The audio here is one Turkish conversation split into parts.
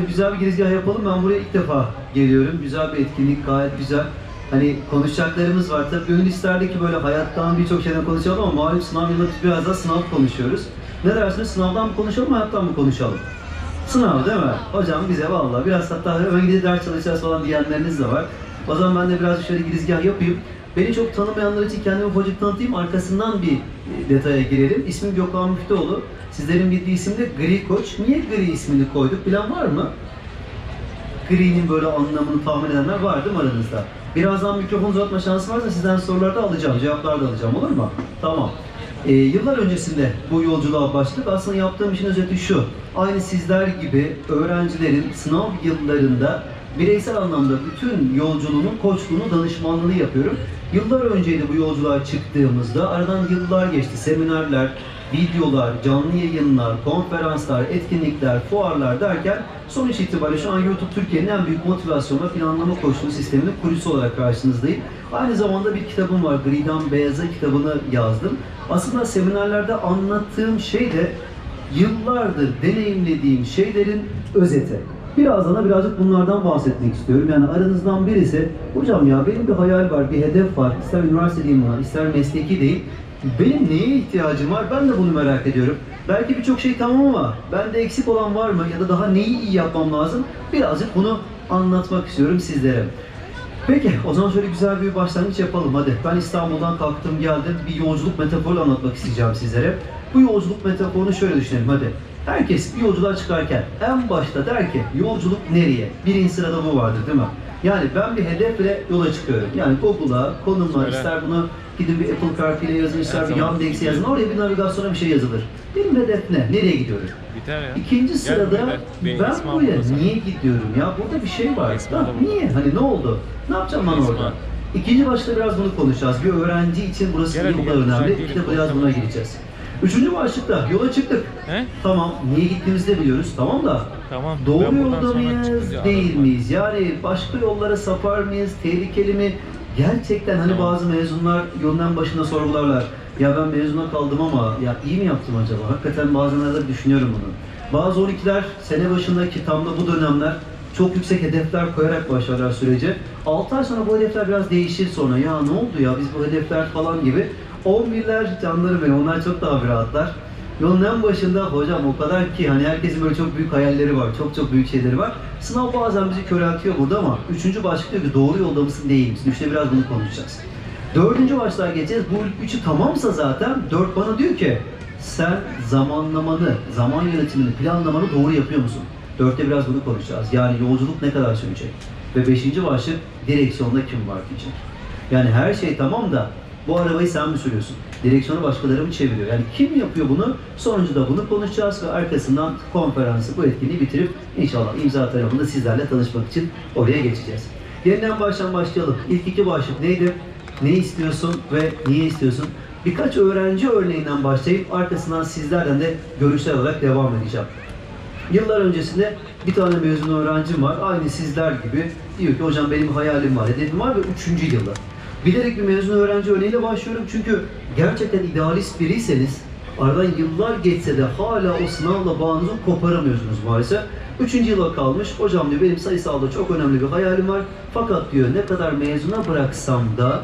şöyle güzel bir girizgah yapalım. Ben buraya ilk defa geliyorum. Güzel bir etkinlik, gayet güzel. Hani konuşacaklarımız var. Tabii gönül isterdi ki böyle hayattan birçok şeyden konuşalım ama malum sınav yılında biraz da sınav konuşuyoruz. Ne dersiniz? Sınavdan mı konuşalım, hayattan mı konuşalım? Sınav değil mi? Hocam bize vallahi biraz hatta hemen gidip ders çalışacağız falan diyenleriniz de var. O zaman ben de biraz şöyle girizgah yapayım. Beni çok tanımayanlar için kendimi ufacık tanıtayım. Arkasından bir e, detaya girelim. İsmim Gökhan Müftüoğlu. Sizlerin bildiği isim de Gri Koç. Niye Gri ismini koyduk? Bilen var mı? Gri'nin böyle anlamını tahmin edenler var değil mi aranızda? Birazdan mikrofon uzatma şansı varsa sizden sorular da alacağım, cevaplar da alacağım olur mu? Tamam. Ee, yıllar öncesinde bu yolculuğa başladık. Aslında yaptığım işin özeti şu. Aynı sizler gibi öğrencilerin sınav yıllarında bireysel anlamda bütün yolculuğunun koçluğunu, danışmanlığını yapıyorum. Yıllar önceydi bu yolculuğa çıktığımızda. Aradan yıllar geçti. Seminerler, videolar, canlı yayınlar, konferanslar, etkinlikler, fuarlar derken sonuç itibariyle şu an YouTube Türkiye'nin en büyük motivasyon ve planlama koçluğu sisteminin kurucusu olarak karşınızdayım. Aynı zamanda bir kitabım var. Griden Beyaza kitabını yazdım. Aslında seminerlerde anlattığım şey de yıllardır deneyimlediğim şeylerin özeti. Birazdan da birazcık bunlardan bahsetmek istiyorum. Yani aranızdan birisi, hocam ya benim bir hayal var, bir hedef var. İster üniversite diyeyim buna, ister mesleki değil. Benim neye ihtiyacım var? Ben de bunu merak ediyorum. Belki birçok şey tamam ama bende eksik olan var mı? Ya da daha neyi iyi yapmam lazım? Birazcık bunu anlatmak istiyorum sizlere. Peki, o zaman şöyle güzel bir başlangıç yapalım hadi. Ben İstanbul'dan kalktım geldim, bir yolculuk metaforu anlatmak isteyeceğim sizlere. Bu yolculuk metaforunu şöyle düşünelim hadi. Herkes bir yolculuğa çıkarken en başta der ki yolculuk nereye? Birinci sırada bu vardır değil mi? Yani ben bir hedefle yola çıkıyorum. Yani Google'a, konumla, Öyle. ister bunu gidin bir Apple CarPlay yazın, ister Her bir. Yandex'e yazın. Oraya bir navigasyona bir şey yazılır. Benim hedef ne? Nereye gidiyorum? Biter ya. İkinci Gel sırada buraya, benim ben buraya niye gidiyorum ya? Burada bir şey var. Ha, niye? Hani ne oldu? Ne yapacağım ben orada? İkinci başta biraz bunu konuşacağız. Bir öğrenci için burası Gel gel, önemli? İşte değil, biraz buna gireceğiz. Üçüncü başlıkta yola çıktık. He? Tamam, niye gittiğimizi de biliyoruz. Tamam da Tamam. doğru yolda mıyız, değil miyiz? Yani başka yollara sapar mıyız, tehlikeli mi? Gerçekten hani Tamam. bazı mezunlar yolun en başında sorgularlar. Ya ben mezuna kaldım ama ya iyi mi yaptım acaba? Hakikaten bazenlerde düşünüyorum bunu. Bazı 12'ler sene başındaki tam da bu dönemler çok yüksek hedefler koyarak başlarlar sürece. 6 ay sonra bu hedefler biraz değişir sonra. Ya ne oldu ya biz bu hedefler falan gibi. 11'ler canları benim onlar çok daha rahatlar. Yolun en başında hocam o kadar ki hani herkesin böyle çok büyük hayalleri var, çok çok büyük şeyleri var. Sınav bazen bizi köreltiyor burada ama üçüncü başlık diyor ki doğru yolda mısın değil misin? İşte biraz bunu konuşacağız. Dördüncü başlığa geçeceğiz. Bu üçü tamamsa zaten dört bana diyor ki sen zamanlamanı, zaman yönetimini, planlamanı doğru yapıyor musun? Dörtte biraz bunu konuşacağız. Yani yolculuk ne kadar sürecek? Ve beşinci başlık direksiyonda kim var diyecek. Yani her şey tamam da bu arabayı sen mi sürüyorsun? Direksiyonu başkaları mı çeviriyor? Yani kim yapıyor bunu? Sonuncuda bunu konuşacağız ve arkasından konferansı, bu etkinliği bitirip inşallah imza tarafında sizlerle tanışmak için oraya geçeceğiz. Yeniden baştan başlayalım. İlk iki başlık neydi? Ne istiyorsun ve niye istiyorsun? Birkaç öğrenci örneğinden başlayıp arkasından sizlerden de görüşler alarak devam edeceğim. Yıllar öncesinde bir tane mezun öğrencim var. Aynı sizler gibi. Diyor ki hocam benim hayalim var, hedefim var ve üçüncü yılda. Bilerek bir mezun öğrenci örneğiyle başlıyorum çünkü gerçekten idealist biriyseniz aradan yıllar geçse de hala o sınavla bağınızı koparamıyorsunuz maalesef. Üçüncü yıla kalmış. Hocam diyor benim sayısalda çok önemli bir hayalim var. Fakat diyor ne kadar mezuna bıraksam da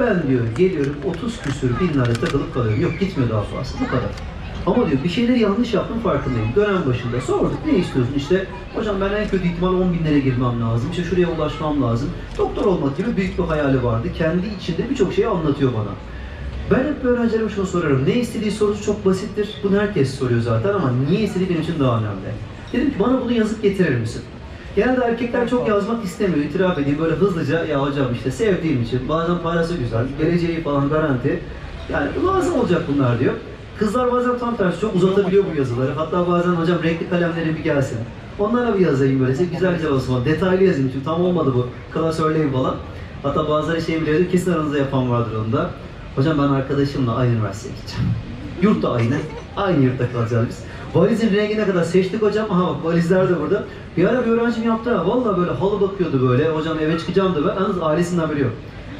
ben diyor geliyorum 30 küsür binlere takılıp kalıyorum. Yok gitmiyor daha fazla bu kadar. Ama diyor bir şeyleri yanlış yaptım farkındayım. Dönem başında sorduk ne istiyorsun işte hocam ben en kötü ihtimal 10 binlere girmem lazım. İşte şuraya ulaşmam lazım. Doktor olmak gibi büyük bir hayali vardı. Kendi içinde birçok şeyi anlatıyor bana. Ben hep öğrencilerime şunu sorarım. Ne istediği sorusu çok basittir. Bunu herkes soruyor zaten ama niye istediği benim için daha önemli. Dedim ki bana bunu yazıp getirir misin? Genelde erkekler çok yazmak istemiyor. İtiraf edeyim böyle hızlıca ya hocam işte sevdiğim için bazen parası güzel, geleceği falan garanti. Yani lazım olacak bunlar diyor. Kızlar bazen tam tersi çok uzatabiliyor bu yazıları. Hatta bazen hocam renkli kalemlerim bir gelsin. Onlara bir yazayım böyle. Size güzel güzel olsun. Detaylı yazayım çünkü tam olmadı bu. Klasörleyim falan. Hatta bazıları şey biliyor. Kesin aranızda yapan vardır onda. Hocam ben arkadaşımla aynı üniversiteye gideceğim. Yurt da aynı. Aynı yurtta kalacağız biz. Valizin rengi ne kadar seçtik hocam. Aha bak valizler de burada. Bir ara bir öğrencim yaptı ha. Valla böyle halı bakıyordu böyle. Hocam eve çıkacağım da ben. Yalnız ailesinden haberi yok.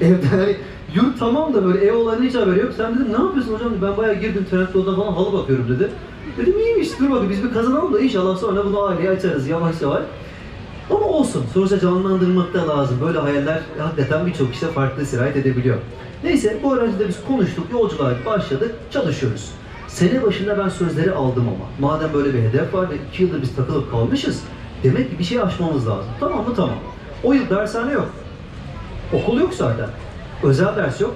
Evde hani Yurt tamam da böyle ev olayına hiç haberi yok. Sen dedim ne yapıyorsun hocam? Ben bayağı girdim Trendyol'da falan halı bakıyorum dedi. Dedim iyiymiş dur bakayım biz bir kazanalım da inşallah sonra bunu aileye açarız yavaş yavaş. Ama olsun. Sonuçta canlandırmak da lazım. Böyle hayaller hakikaten birçok işte farklı sirayet edebiliyor. Neyse bu öğrenciyle biz konuştuk, yolculuğa başladık, çalışıyoruz. Sene başında ben sözleri aldım ama. Madem böyle bir hedef var ve iki yıldır biz takılıp kalmışız, demek ki bir şey aşmamız lazım. Tamam mı? Tamam. O yıl dershane yok. Okul yok zaten. Özel ders yok.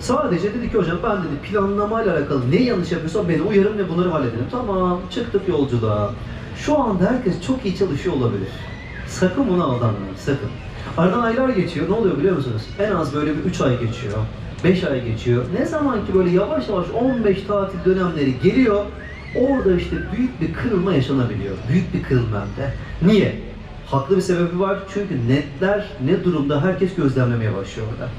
Sadece dedi ki hocam ben dedi planlamayla alakalı ne yanlış yapıyorsam beni uyarın ve bunları halledelim. Tamam çıktık yolculuğa. Şu anda herkes çok iyi çalışıyor olabilir. Sakın buna aldanmayın sakın. Aradan aylar geçiyor. Ne oluyor biliyor musunuz? En az böyle bir 3 ay geçiyor. 5 ay geçiyor. Ne zaman ki böyle yavaş yavaş 15 tatil dönemleri geliyor. Orada işte büyük bir kırılma yaşanabiliyor. Büyük bir kırılma hem de. Niye? Haklı bir sebebi var. Çünkü netler ne durumda herkes gözlemlemeye başlıyor orada.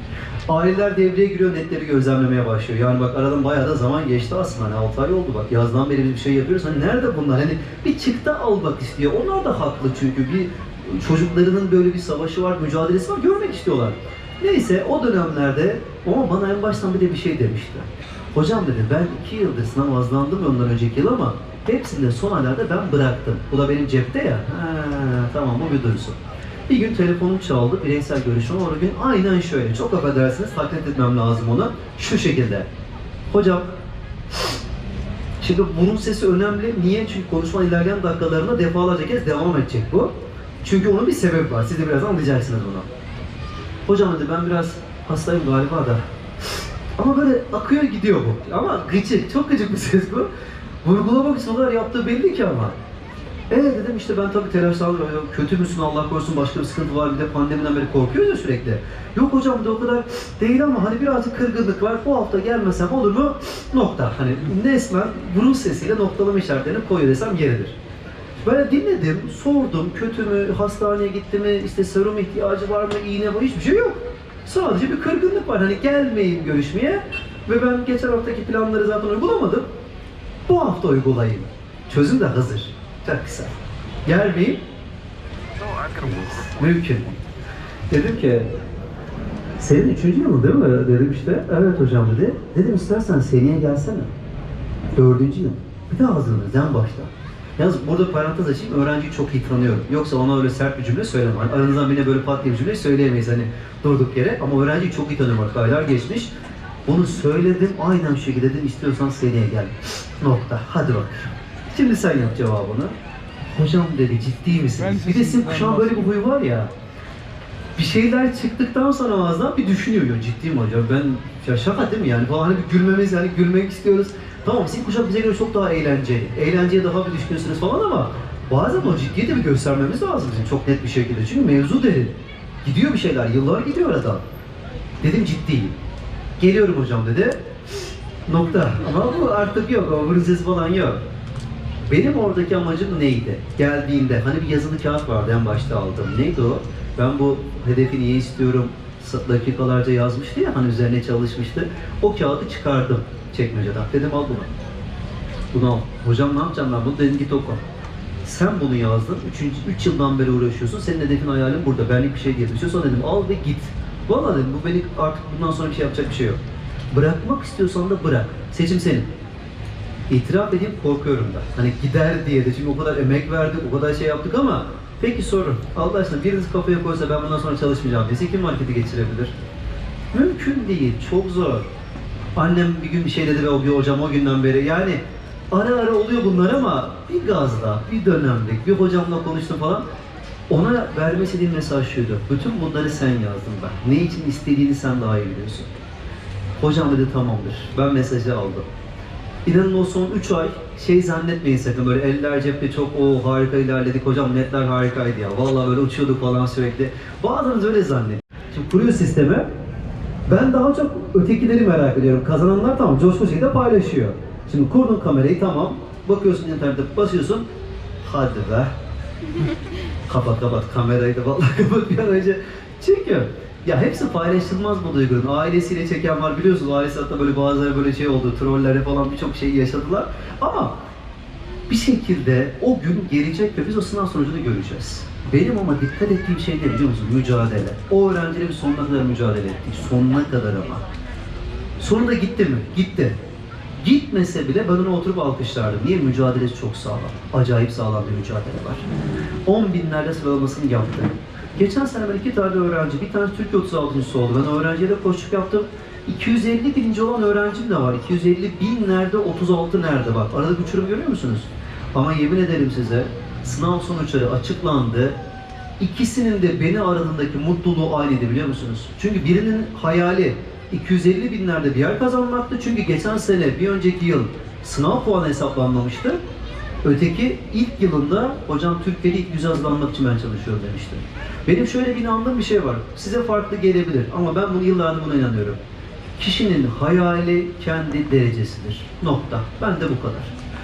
Aileler devreye giriyor, netleri gözlemlemeye başlıyor. Yani bak aradan bayağı da zaman geçti aslında. Hani 6 ay oldu bak. Yazdan beri bir şey yapıyoruz. Hani nerede bunlar? Hani bir çıktı almak istiyor. Onlar da haklı çünkü. Bir çocuklarının böyle bir savaşı var, mücadelesi var. Görmek istiyorlar. Neyse o dönemlerde ama bana en baştan bir de bir şey demişti. Hocam dedi ben iki yıldır sınav azlandım ondan önceki yıl ama hepsinde son aylarda ben bıraktım. Bu da benim cepte ya. Ha, tamam bu bir duyusu. Bir gün telefonum çaldı, bireysel görüşüm o gün aynen şöyle. Çok affedersiniz, taklit etmem lazım onu. Şu şekilde. Hocam, şimdi bunun sesi önemli. Niye? Çünkü konuşma ilerleyen dakikalarında defalarca kez devam edecek bu. Çünkü onun bir sebebi var. Siz de birazdan anlayacaksınız bunu. Hocam dedi ben biraz hastayım galiba da. Ama böyle akıyor gidiyor bu. Ama gıcık, çok gıcık bir ses bu. Vurgulamak kadar yaptığı belli ki ama. Evet dedim işte ben tabii telaşlandım. Kötü müsün Allah korusun başka bir sıkıntı var bir de pandemiden beri korkuyoruz ya sürekli. Yok hocam de o kadar değil ama hani birazcık kırgınlık var. Bu hafta gelmesem olur mu? Nokta. Hani resmen burun sesiyle noktalama işaretlerini koyuyor desem yeridir. Böyle dinledim, sordum, kötü mü, hastaneye gitti mi, işte serum ihtiyacı var mı, iğne var, hiçbir şey yok. Sadece bir kırgınlık var. Hani gelmeyin görüşmeye ve ben geçen haftaki planları zaten uygulamadım. Bu hafta uygulayayım. Çözüm de hazır. Çok kısa. Gelmeyeyim, mümkün. Dedim ki, senin üçüncü yılın değil mi? Dedim işte, evet hocam dedi. Dedim istersen seneye gelsene. Dördüncü yıl. Bir daha hazırlanırız en başta. Yalnız burada parantez açayım, öğrenciyi çok iyi tanıyorum. Yoksa ona öyle sert bir cümle söylemem. Hani aranızdan birine böyle pat diye bir cümle söyleyemeyiz hani durduk yere. Ama öğrenciyi çok iyi tanıyorum artık, aylar geçmiş. Bunu söyledim, aynen şu şekilde dedim, istiyorsan seneye gel. Nokta, hadi bak. Şimdi sen yap cevabını. Hocam dedi, ciddi misiniz? Ben Bir de sizin kuşağın böyle bir huyu var ya. Bir şeyler çıktıktan sonra ağızdan bir düşünüyor. Ya ciddiyim hocam ben ya şaka değil mi yani falan hani bir gülmemiz yani gülmek istiyoruz. Tamam sizin kuşak bize göre çok daha eğlenceli. Eğlenceye daha bir düşkünsünüz falan ama bazen o ciddiyi de bir göstermemiz lazım bizim çok net bir şekilde. Çünkü mevzu derin. Gidiyor bir şeyler, yıllar gidiyor arada. Dedim ciddiyim. Geliyorum hocam dedi. Nokta. Ama bu artık yok, o vırızız falan yok. Benim oradaki amacım neydi? Geldiğinde hani bir yazılı kağıt vardı en başta aldım. Neydi o? Ben bu hedefi niye istiyorum? dakikalarca yazmıştı ya hani üzerine çalışmıştı. O kağıdı çıkardım çekmeceden. Dedim al bunu. Bunu al. Hocam ne yapacağım ben bunu? Dedim git oku. Sen bunu yazdın. Üçüncü, üç yıldan beri uğraşıyorsun. Senin hedefin hayalin burada. Benlik bir şey getirmişiyorsan dedim al ve git. Valla dedim bu beni artık bundan sonra bir şey yapacak bir şey yok. Bırakmak istiyorsan da bırak. Seçim senin. İtiraf edeyim korkuyorum da. Hani gider diye de çünkü o kadar emek verdik, o kadar şey yaptık ama peki sorun. Allah aşkına biriniz kafaya koysa ben bundan sonra çalışmayacağım dese kim marketi geçirebilir? Mümkün değil, çok zor. Annem bir gün bir şey dedi ve o bir hocam o günden beri yani ara ara oluyor bunlar ama bir gazla, bir dönemlik, bir hocamla konuştum falan. Ona vermek istediğim mesaj şuydu. Bütün bunları sen yazdın ben. Ne için istediğini sen daha iyi biliyorsun. Hocam dedi tamamdır. Ben mesajı aldım. İnanın o son 3 ay şey zannetmeyin sakın böyle eller cepte çok o harika ilerledik hocam netler harikaydı ya. Vallahi böyle uçuyorduk falan sürekli. Bazılarınız öyle zannediyor. Şimdi kuruyor sistemi. Ben daha çok ötekileri merak ediyorum. Kazananlar tamam coşku şekilde paylaşıyor. Şimdi kurdun kamerayı tamam. Bakıyorsun internette basıyorsun. Hadi be. kapat kapat kamerayı da vallahi kapat bir an önce. Çünkü ya hepsi paylaşılmaz bu duygunun. Ailesiyle çeken var biliyorsunuz. Ailesi hatta böyle bazıları böyle şey oldu. Trolleri falan birçok şey yaşadılar. Ama bir şekilde o gün gelecek ve biz o sınav sonucunu göreceğiz. Benim ama dikkat ettiğim şey ne biliyor musun? Mücadele. O öğrenciyle biz sonuna kadar mücadele ettik. Sonuna kadar ama. Sonunda gitti mi? Gitti. Gitmese bile ben ona oturup alkışlardım. Niye? Mücadelesi çok sağlam. Acayip sağlam bir mücadele var. 10 binlerde sıralamasını yaptı. Geçen sene ben iki tane öğrenci, bir tane Türkiye 36. oldu. Ben öğrenciye de koşuk yaptım. 250 bininci olan öğrencim de var. 250 bin nerede, 36 nerede bak. Aradaki uçurum görüyor musunuz? Ama yemin ederim size sınav sonuçları açıklandı. İkisinin de beni aradığındaki mutluluğu aynıydı biliyor musunuz? Çünkü birinin hayali 250 binlerde bir yer kazanmaktı. Çünkü geçen sene, bir önceki yıl sınav puanı hesaplanmamıştı. Öteki ilk yılında hocam Türkiye'de ilk yüze hazırlanmak için ben çalışıyorum demişti. Benim şöyle bir inandığım bir şey var. Size farklı gelebilir ama ben bunu yıllardır buna inanıyorum. Kişinin hayali kendi derecesidir. Nokta. Ben de bu kadar.